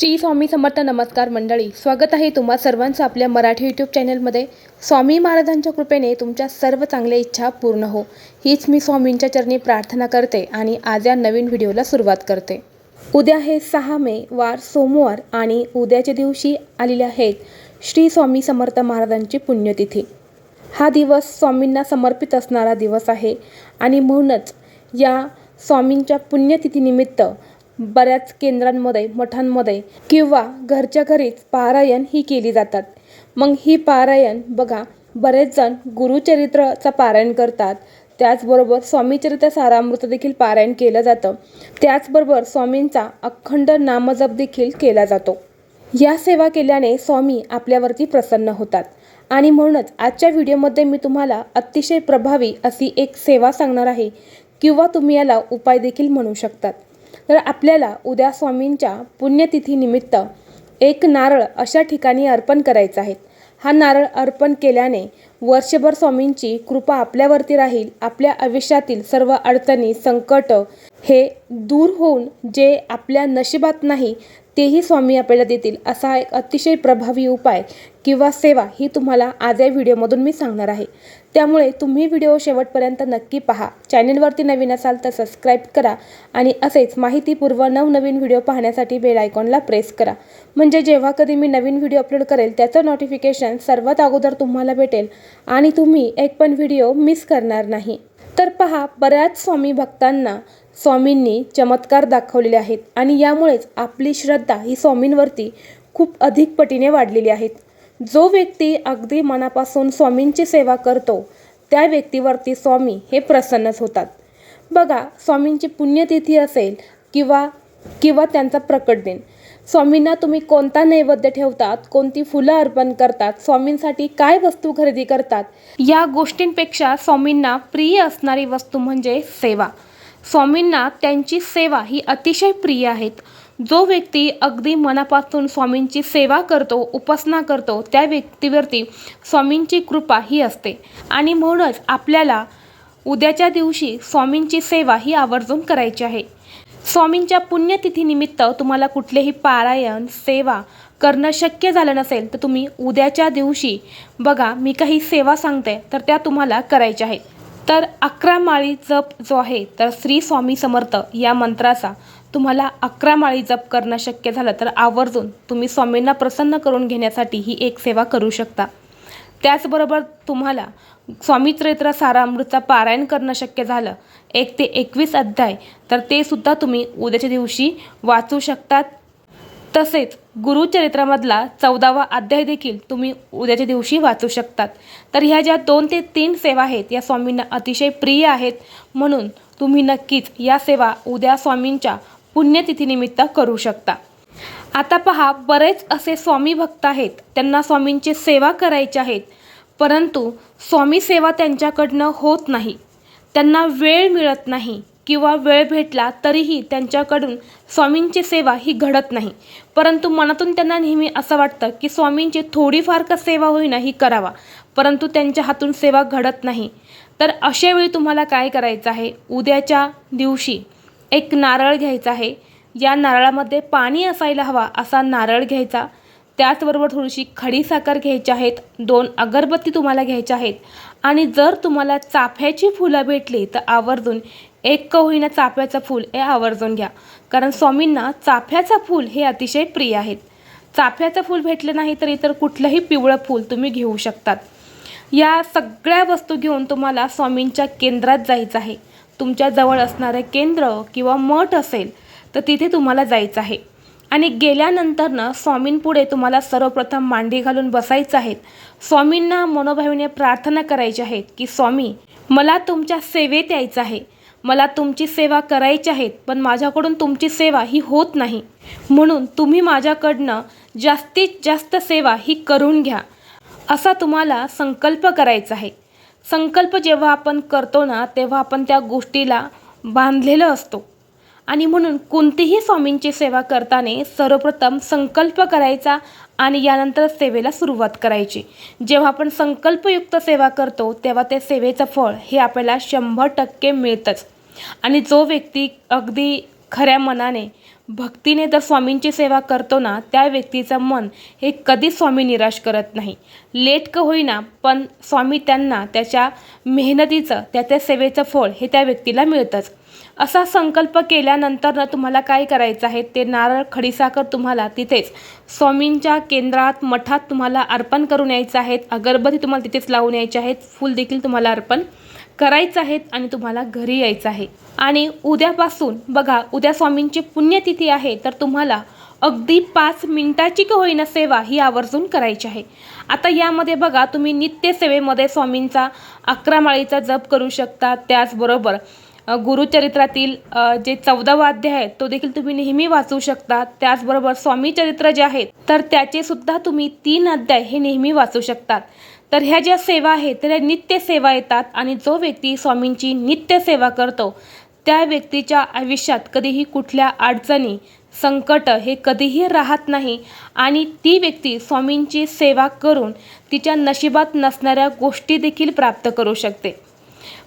श्री स्वामी समर्थ नमस्कार मंडळी स्वागत आहे तुम्हा सर्वांचं आपल्या मराठी यूट्यूब चॅनलमध्ये स्वामी महाराजांच्या कृपेने तुमच्या सर्व चांगल्या इच्छा पूर्ण हो. हीच मी स्वामींच्या चरणी प्रार्थना करते आणि आज या नवीन व्हिडिओला सुरुवात करते. उद्या हे सहा मे वार सोमवार आणि उद्याच्या दिवशी आलेले आहेत श्री स्वामी समर्थ महाराजांची पुण्यतिथी. हा दिवस स्वामींना समर्पित असणारा दिवस आहे आणि म्हणूनच या स्वामींच्या पुण्यतिथीनिमित्त बऱ्याच केंद्रांमध्ये मठांमध्ये किंवा घरच्या घरीच पारायण ही केली जातात. मग ही पारायण बघा बरेच जण गुरुचरित्राचं पारायण करतात. त्याचबरोबर स्वामीचरित्र सारामृत देखील पारायण केलं जातं. त्याचबरोबर स्वामींचा अखंड नामजप देखील केला जातो. या सेवा केल्याने स्वामी आपल्यावरती प्रसन्न होतात. आणि म्हणूनच आजच्या व्हिडिओमध्ये मी तुम्हाला अतिशय प्रभावी अशी एक सेवा सांगणार आहे किंवा तुम्ही याला उपाय देखील म्हणू शकतात. तर आपल्याला उद्या स्वामींच्या पुण्यतिथीनिमित्त एक नारळ अशा ठिकाणी अर्पण करायचा आहे. हा नारळ अर्पण केल्याने वर्षभर स्वामींची कृपा आपल्यावरती राहील आपल्या आयुष्यातील सर्व अडचणी संकट हे दूर होऊन जे आपल्या नशिबात नाही तेही स्वामी आपल्याला देतील असा एक अतिशय प्रभावी उपाय किंवा सेवा ही तुम्हाला आज या व्हिडिओमधून मी सांगणार आहे. त्यामुळे तुम्ही व्हिडिओ शेवटपर्यंत नक्की पहा. चॅनेलवरती नवीन असाल तर सबस्क्राईब करा आणि असेच माहितीपूर्व नवनवीन व्हिडिओ पाहण्यासाठी बेल आयकॉनला प्रेस करा. म्हणजे जेव्हा कधी मी नवीन व्हिडिओ अपलोड करेल त्याचं नोटिफिकेशन सर्वात अगोदर तुम्हाला भेटेल आणि तुम्ही एक पण व्हिडिओ मिस करणार नाही. तर पहा बऱ्याच स्वामी भक्तांना स्वामींनी चमत्कार दाखवलेले आहेत आणि यामुळेच आपली श्रद्धा ही स्वामींवरती खूप अधिक पटीने वाढलेली आहेत. जो व्यक्ती अगदी मनापासून स्वामींची सेवा करतो त्या व्यक्तीवरती स्वामी हे प्रसन्नच होतात. बघा स्वामींची पुण्यतिथी असेल किंवा किंवा त्यांचा प्रकट दिन. स्वामींना तुम्ही कोणता नैवेद्य ठेवतात कोणती फुलं अर्पण करतात स्वामींसाठी काय वस्तू खरेदी करतात या गोष्टींपेक्षा स्वामींना प्रिय असणारी वस्तू म्हणजे सेवा. स्वामींना त्यांची सेवा ही अतिशय प्रिय आहेत. जो व्यक्ती अगदी मनापासून स्वामींची सेवा करतो उपासना करतो त्या व्यक्तीवरती स्वामींची कृपा ही असते. आणि म्हणूनच आपल्याला उद्याच्या दिवशी स्वामींची सेवा ही आवर्जून करायची आहे. स्वामींच्या पुण्यतिथीनिमित्त तुम्हाला कुठलेही पारायण सेवा करणं शक्य झालं नसेल तर तुम्ही उद्याच्या दिवशी बघा मी काही सेवा सांगते तर त्या तुम्हाला करायच्या आहेत. तर अकरा माळी जप जो आहे तर श्री स्वामी समर्थ या मंत्राचा तुम्हाला अकरा माळी जप करणं शक्य झालं तर आवर्जून तुम्ही स्वामींना प्रसन्न करून घेण्यासाठी ही एक सेवा करू शकता. त्याचबरोबर तुम्हाला स्वामी चरित्र सारामृतचा पारायण करणं शक्य झालं एक ते एकवीस अध्याय तर ते सुद्धा तुम्ही उद्याच्या दिवशी वाचू शकतात. तसेच गुरुचरित्रामधला चौदावा अध्याय देखील तुम्ही उद्याच्या दिवशी वाचू शकतात. तर ह्या ज्या दोन ते तीन सेवा आहेत या स्वामींना अतिशय प्रिय आहेत म्हणून तुम्ही नक्कीच या सेवा उद्या स्वामींच्या पुण्यतिथीनिमित्त करू शकता. आता पहा बरेच असे स्वामी भक्त आहेत त्यांना स्वामींची सेवा करायची आहेत परंतु स्वामी सेवा त्यांच्याकडनं होत नाही. त्यांना वेळ मिळत नाही. किंवा वेळ भेटला तरीही त्यांच्याकडून स्वामींची सेवा ही घडत नाही. परंतु मनातून त्यांना नेहमी असं वाटतं की स्वामींची थोडीफार का सेवा होईना ही करावा परंतु त्यांच्या हातून सेवा घडत नाही. तर अशा वेळी तुम्हाला काय करायचं आहे? उद्याच्या दिवशी एक नारळ घ्यायचा आहे. या नारळामध्ये पाणी असायला हवा असा नारळ घ्यायचा. त्याचबरोबर थोडीशी खडी साखर घ्यायची आहेत. दोन अगरबत्ती तुम्हाला घ्यायच्या आहेत. आणि जर तुम्हाला चाफ्याची फुलं भेटली तर आवर्जून एक का होईना चाफ्याचं फूल हे आवर्जून घ्या. कारण स्वामींना चाफ्याचं फूल हे अतिशय प्रिय आहेत चाफ्याचं फूल भेटलं नाही तर इतर कुठलंही पिवळं फूल तुम्ही घेऊ शकतात. या सगळ्या वस्तू घेऊन तुम्हाला स्वामींच्या केंद्रात जायचं आहे. तुमच्या जवळ असणारे केंद्र किंवा मठ असेल तर तिथे तुम्हाला जायचं आहे. आणि गेल्यानंतरनं स्वामींपुढे तुम्हाला सर्वप्रथम मांडी घालून बसायचं आहेत स्वामींना मनोभावीने प्रार्थना करायची आहेत की स्वामी मला तुमच्या सेवेत यायचं आहे. मला तुमची सेवा करायची आहेत पण माझ्याकडून तुमची सेवा ही होत नाही. म्हणून तुम्ही माझ्याकडनं जास्तीत जास्त सेवा ही करून घ्या असा तुम्हाला संकल्प करायचा आहे. संकल्प जेव्हा आपण करतो ना तेव्हा आपण त्या गोष्टीला बांधलेलं असतो. आणि म्हणून कोणतीही स्वामींची सेवा करताना सर्वप्रथम संकल्प करायचा आणि यानंतर सेवेला सुरुवात करायची. जेव्हा आपण संकल्पयुक्त सेवा करतो तेव्हा त्या सेवेचं फळ हे आपल्याला शंभर टक्के मिळतंच. आणि जो व्यक्ती अगदी खऱ्या मनाने भक्तीने जर स्वामींची सेवा करतो ना त्या व्यक्तीचं मन हे कधीच स्वामी निराश करत नाही. लेट का होईना पण स्वामी त्यांना त्याच्या मेहनतीचं त्या त्या सेवेचं फळ हे त्या व्यक्तीला मिळतंच. असा संकल्प केल्यानंतर ना तुम्हाला काय करायचं आहे? ते नारळ खडीसाखर तुम्हाला तिथेच स्वामींच्या केंद्रात मठात तुम्हाला अर्पण करून यायचं आहेत अगरबत्ती तुम्हाला तिथेच लावून यायचे आहेत. फूल देखील तुम्हाला अर्पण करायचं आहेत आणि तुम्हाला घरी यायचं आहे. आणि उद्यापासून बघा उद्या स्वामींची पुण्यतिथी आहे तर तुम्हाला अगदी पाच मिनिटाची का होईना सेवा ही आवर्जून करायची आहे. आता यामध्ये बघा तुम्ही नित्यसेवेमध्ये स्वामींचा अकरा माळीचा जप करू शकता. त्याचबरोबर गुरुचरित्रातील जे चौदावा अध्याय आहे तो देखील तुम्ही नेहमी वाचू शकता. त्याचबरोबर स्वामी चरित्र जे आहेत तर त्याचे सुद्धा तुम्ही तीन अध्याय हे नेहमी वाचू शकतात. तर ह्या ज्या सेवा आहेत त्या नित्य सेवा येतात आणि जो व्यक्ती स्वामींची नित्य सेवा करतो त्या व्यक्तीच्या आयुष्यात कधीही कुठल्या अडचणी संकट हे कधीही राहत नाही आणि ती व्यक्ती स्वामींची सेवा करून तिच्या नशिबात नसणाऱ्या गोष्टी देखील प्राप्त करू शकते.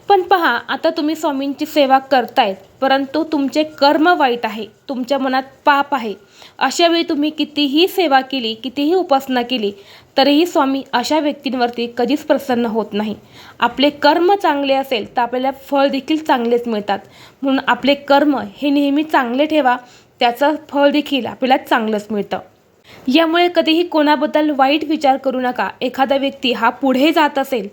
पण पहा आता तुम्ही स्वामींची सेवा करतायत परंतु तुमचे कर्म वाईट आहे तुमच्या मनात पाप आहे. अशा वेळी तुम्ही कितीही सेवा केली कितीही उपासना केली तरीही स्वामी अशा व्यक्तींवरती कधीच प्रसन्न होत नाही. आपले कर्म चांगले असेल तर आपल्याला फळ देखील चांगलेच मिळतात. म्हणून आपले कर्म हे नेहमी चांगले ठेवा त्याचं फळ देखील आपल्याला चांगलंच मिळतं. यामुळे कधीही कोणाबद्दल वाईट विचार करू नका. एखादा व्यक्ती हा पुढे जात असेल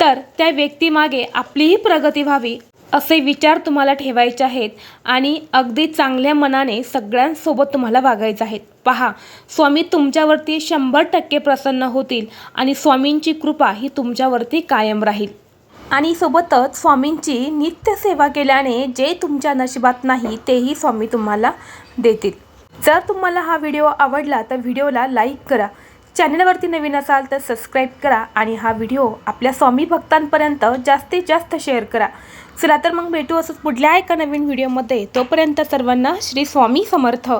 तर त्या व्यक्तीमागे आपलीही प्रगती व्हावी असे विचार तुम्हाला ठेवायचे आहेत आणि अगदी चांगल्या मनाने सगळ्यांसोबत तुम्हाला वागायचं आहेत. पहा स्वामी तुमच्यावरती शंभर टक्के प्रसन्न होतील आणि स्वामींची कृपा ही तुमच्यावरती कायम राहील. आणि सोबतच स्वामींची नित्य सेवा केल्याने जे तुमच्या नशिबात नाही तेही स्वामी तुम्हाला देतील. जर तुम्हाला हा व्हिडिओ आवडला तर व्हिडिओला लाईक करा. चॅनलवरती नवीन असाल तर सबस्क्राईब करा आणि हा व्हिडिओ आपल्या स्वामी भक्तांपर्यंत जास्तीत जास्त शेअर करा. चला तर मग भेटू असंच पुढल्या एका नवीन व्हिडिओमध्ये तोपर्यंत सर्वांना श्री स्वामी समर्थ.